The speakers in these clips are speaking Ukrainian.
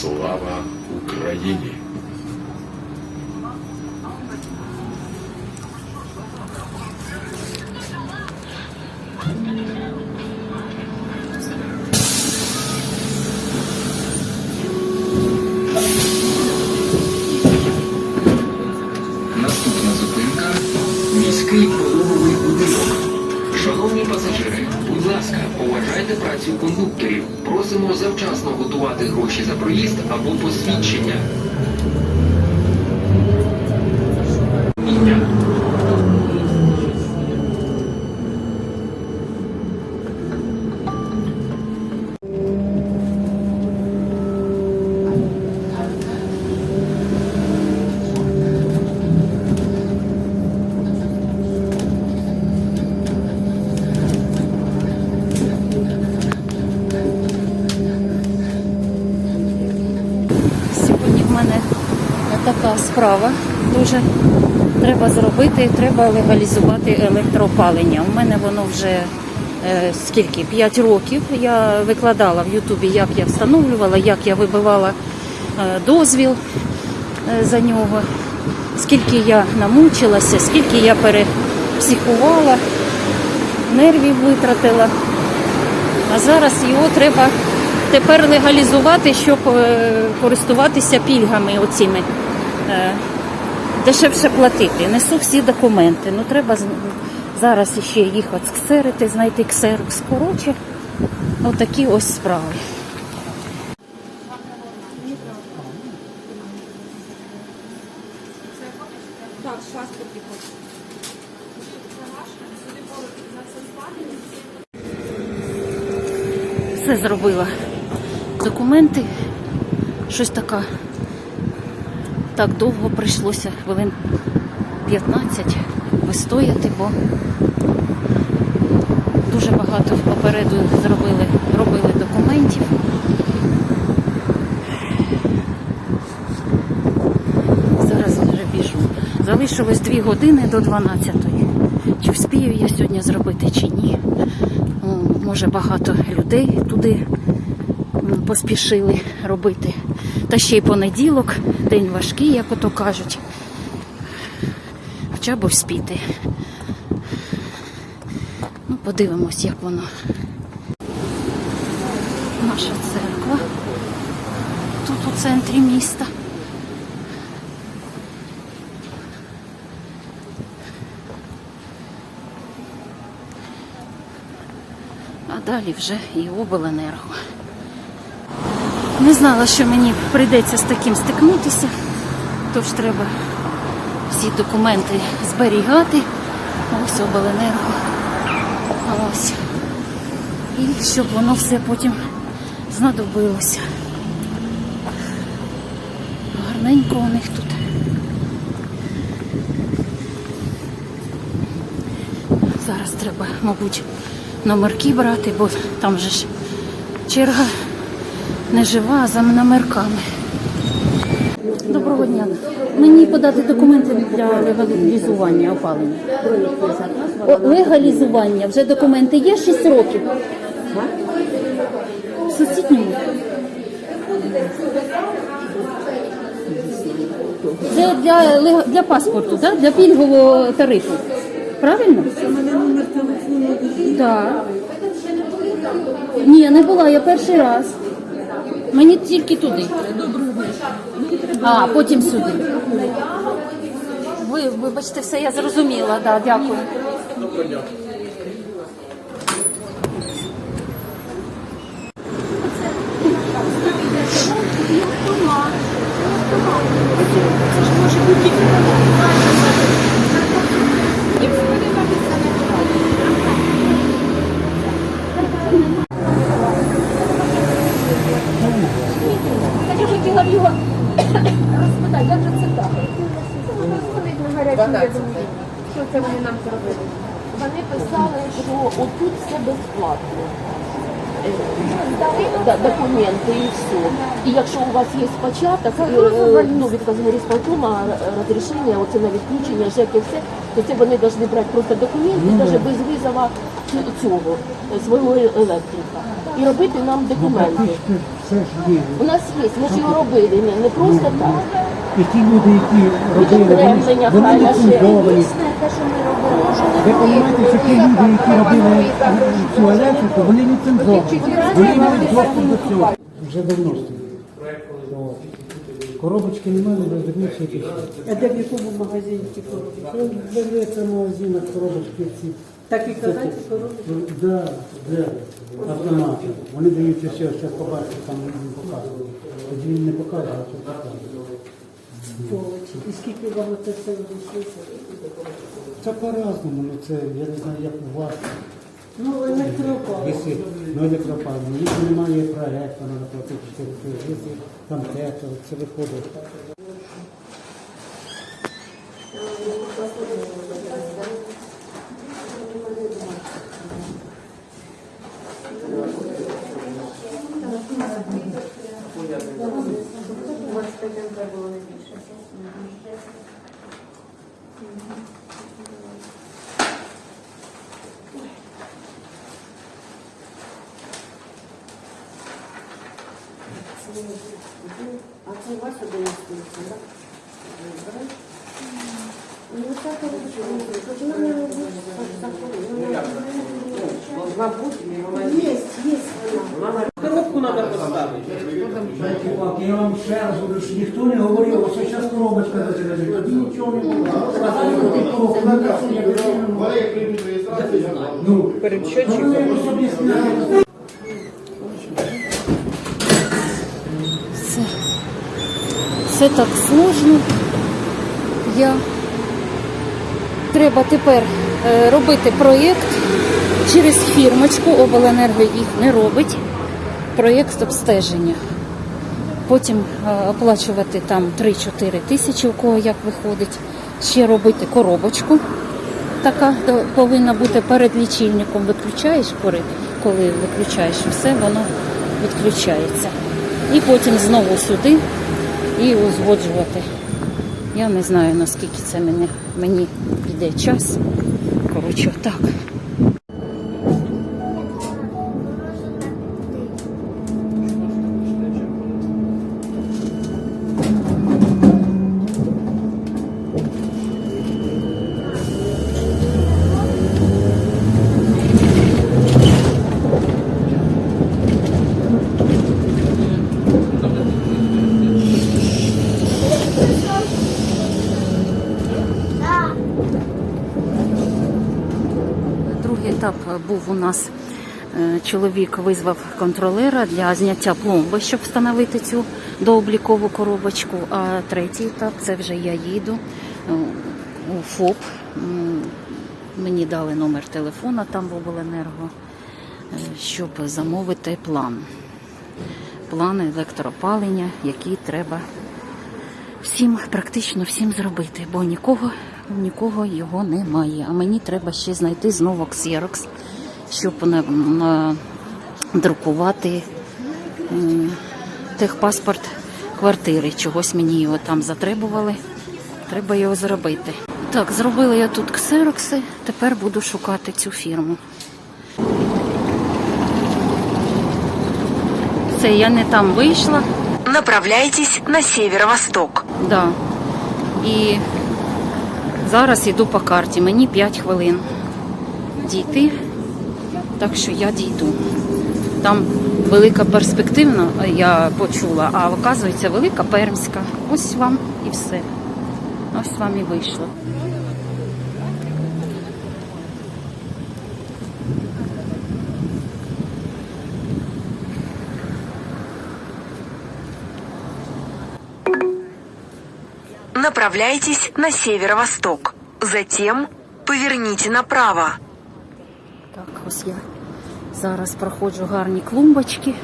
Слава Україні! Завчасно готувати гроші за проїзд або посвідчення. Справа дуже треба зробити, треба легалізувати електроопалення. У мене воно вже е, скільки? 5 років. Я викладала в Ютубі, як я встановлювала, як я вибивала е, дозвіл е, за нього, скільки я намучилася, скільки я перепсихувала, нервів витратила. А зараз його треба тепер легалізувати, щоб е, користуватися пільгами оціми. Е, Дешевше платити. Несу всі документи. Ну треба зараз ще їх отсксерити, знайти ксерокс. Коротше, отакі ось справи. Все зробила. Документи. Щось така. Так довго прийшлося, хвилин 15 вистояти, бо дуже багато попереду зробили, робили документів. Зараз вже біжу. Залишилось 2 години до 12-ї. Чи вспію я сьогодні зробити, чи ні. Може багато людей туди поспішили робити. Та ще й понеділок, день важкий, як ото кажуть. Хоча б вспіти. Ну, подивимось, як воно. Наша церква. Тут у центрі міста. А далі вже і обленерго. Не знала, що мені прийдеться з таким стикнутися, тож треба всі документи зберігати. Ось обленерго. Ось. І щоб воно все потім знадобилося. Гарненько у них тут. Зараз треба, мабуть, номерки брати, бо там же ж черга не жива, а за номерками. Доброго дня. Мені подати документи для легалізування опалення. О, легалізування. Вже документи є 6 років. В сусідньому. Це для, для паспорту, да? для пільгового тарифу. Правильно? Так. Ні, не була, я перший раз. Мені тільки туди. А, потім сюди. Ви, вибачте, все я зрозуміла, да, дякую. Я хотіла б його розпитати, як же це так? Що це вони нам зробили? Вони писали, що отут все безплатно. Да, Документи і все. І якщо у вас є початок, е, ну, від Казгорісполкома розрішення, оце на відключення, ЖЕК і все, то це вони повинні брати просто документи, навіть без визова цього свого електрика і робити нам документи. Це ж є. У нас є, ми ж його робили, не, не просто так. І ті люди, які робили, Відокремлення вони, вони хай наше. ліцензовані. Ви розумієте, що ті люди, які робили цю електрику, вони ліцензовані. Вони мають доступ до цього. Вже давно стоїть. Коробочки немає, не розвернувся і А де в якому магазині ті коробки? Береться в магазинах коробочки ці. Так і казати коробки? Да, да, автомати. Вони дають все, зараз побачите, там він показує. Тоді він не показує, а що показує. І скільки вам це все обійшлося? Це по-разному, ну це, я не знаю, як у вас. Ну, електропал. Якщо ну, електропальні, якщо немає проекту, треба платити 4 тисячі, там те, це виходить. А це у вас один інструкція, так? Ну, це коротше, хоч вона не робить, так заходить. Мабуть, є, є вона. Коробку треба поставити. Знаєте, Павло, я вам ще раз говорю, що ніхто не говорив, що зараз коробочка зачинить, тоді нічого не було. Сказали, що ти коробку не даси, я кажу, ну, Перед ну, собі. Все, все так сложно. Я треба тепер е, робити проєкт через фірмочку, обленерго їх не робить. Проєкт обстеження. Потім е, оплачувати там 3-4 тисячі, у кого як виходить. Ще робити коробочку. Така повинна бути перед лічильником. Виключаєш, коли, виключаєш все, воно відключається. І потім знову сюди і узгоджувати. Я не знаю, наскільки це мені, мені піде час. Коротше, так. Другий етап був у нас. е, Чоловік визвав контролера для зняття пломби, щоб встановити цю дооблікову коробочку. А третій етап це вже я їду е, у ФОП. Мені дали номер телефона там в обленерго, е, щоб замовити план. План електропалення, який треба всім, практично всім зробити, бо нікого, нікого його немає. А мені треба ще знайти знову Xerox, щоб на, на, друкувати е, техпаспорт квартири. Чогось мені його там затребували. Треба його зробити. Так, зробила я тут ксерокси, тепер буду шукати цю фірму. Це я не там вийшла. Направляйтесь на северо-восток. Да. І зараз йду по карті. Мені 5 хвилин дійти, так що я дійду. Там велика перспективна, я почула, а оказується велика пермська. Ось вам і все. Ось вам і вийшло. Направляйтесь на северо-восток. Затем поверните направо. Так, ось я зараз проходжу гарні клумбочки.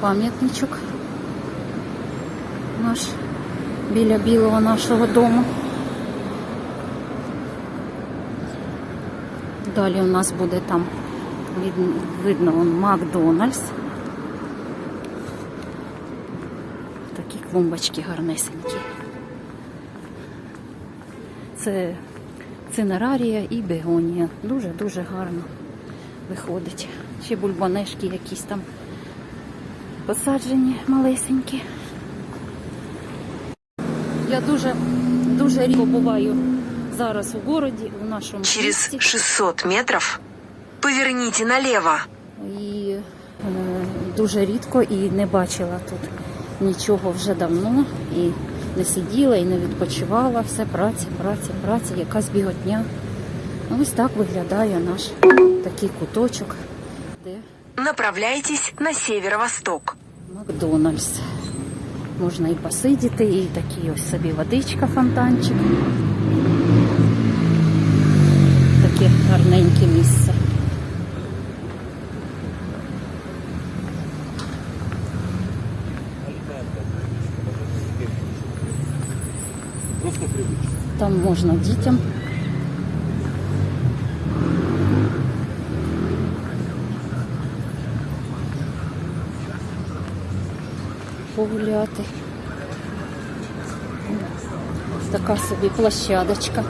Пам'ятничок наш біля білого нашого дому. Далі у нас буде там видно, видно он Макдональдс. Такі клумбочки гарнесенькі. Це цинерарія і бегонія. Дуже-дуже гарно виходить. Ще бульбонешки якісь там посаджені малесенькі. Я дуже, дуже рідко буваю зараз у городі, у нашому Через місті. 600 метров поверните налево. І е, дуже рідко і не бачила тут нічого вже давно. І не сиділа, і не відпочивала. Все праця, праця, праця, якась біготня. Ось так виглядає наш такий куточок, де Направляйтесь на северо-восток. Макдональдс. Можна і посидіти, і такий ось собі водичка, фонтанчик. Таке гарненьке місце. Там можна дітям. погуляти. Така собі площадочка.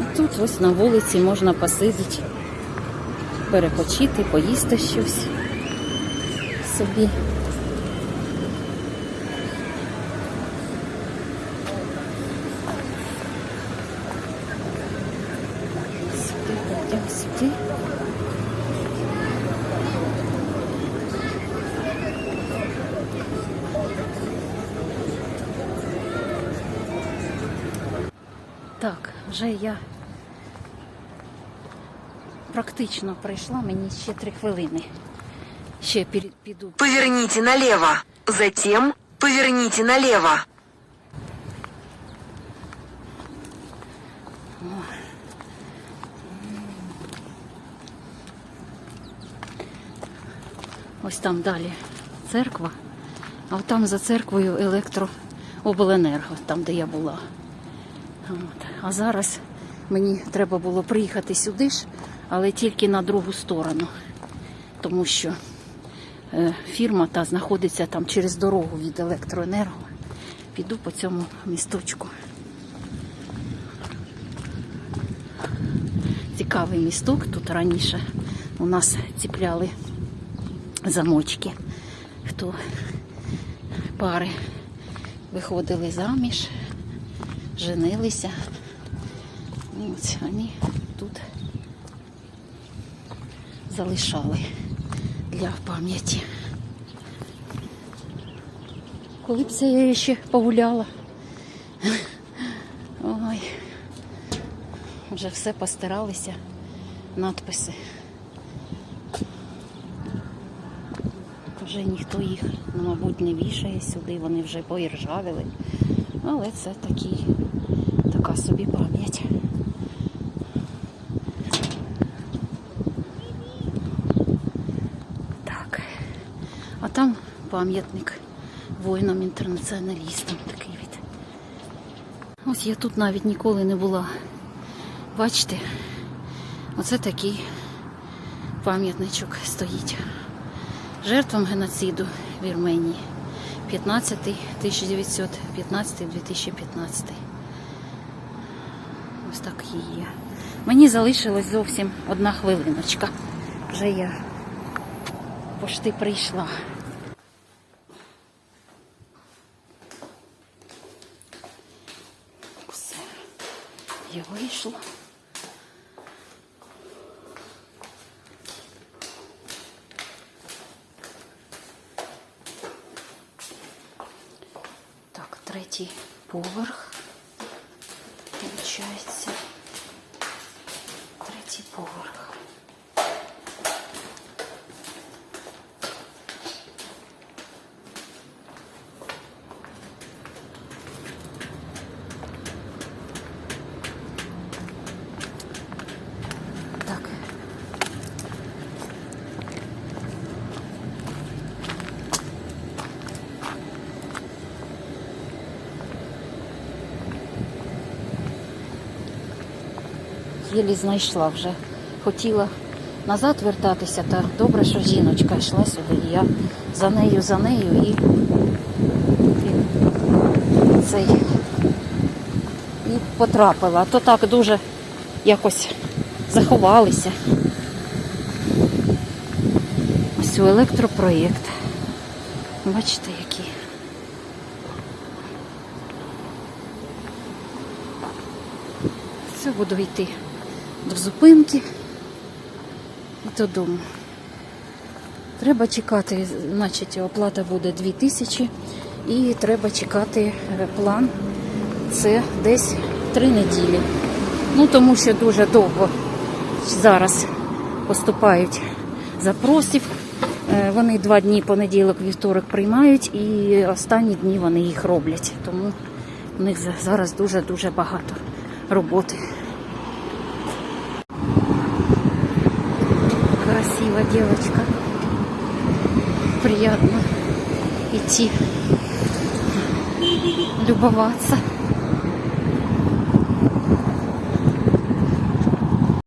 І тут ось на вулиці можна посидіти, Перепочити, поїсти щось собі. Сюди. Так, вже я практично прийшла, мені ще три хвилини. Ще піду. Поверните налево. Затем поверните налево. Ось там далі церква, а там за церквою електрообленерго, там де я була. От. А зараз мені треба було приїхати сюди ж, але тільки на другу сторону, тому що е, фірма та знаходиться там через дорогу від електроенерго. Піду по цьому місточку. Цікавий місток. Тут раніше у нас ціпляли замочки. Хто пари виходили заміж, женилися. Ось вони залишали для пам'яті. Коли б це я ще погуляла. Ой, вже все постаралися, надписи. Вже ніхто їх, ну, мабуть, не вішає сюди, вони вже поіржавіли. Але це такий, така собі пам'ять. Так. А там пам'ятник воїнам-інтернаціоналістам такий від. Ось я тут навіть ніколи не була. Бачите, оце такий пам'ятничок стоїть жертвам геноциду в Вірменії 15 1915 2015 Ось так і є. Мені залишилось зовсім одна хвилиночка. Вже я пошти прийшла. Все. Я. Так, третій поверх. получается. Третій поверх. Так. Єлі знайшла вже. Хотіла назад вертатися, та добре, що жіночка йшла сюди. І я за нею, за нею і, і цей і потрапила. А то так дуже якось заховалися. Ось у електропроєкт. Бачите, який. Це буду йти до зупинки і додому. Треба чекати, значить, оплата буде 2000 і треба чекати е, план. Це десь три неділі. Ну, тому що дуже довго зараз поступають запросів. Е, Вони два дні понеділок, вівторок приймають, і останні дні вони їх роблять. Тому у них зараз дуже-дуже багато роботи. Девочка. Приятно идти, любоваться.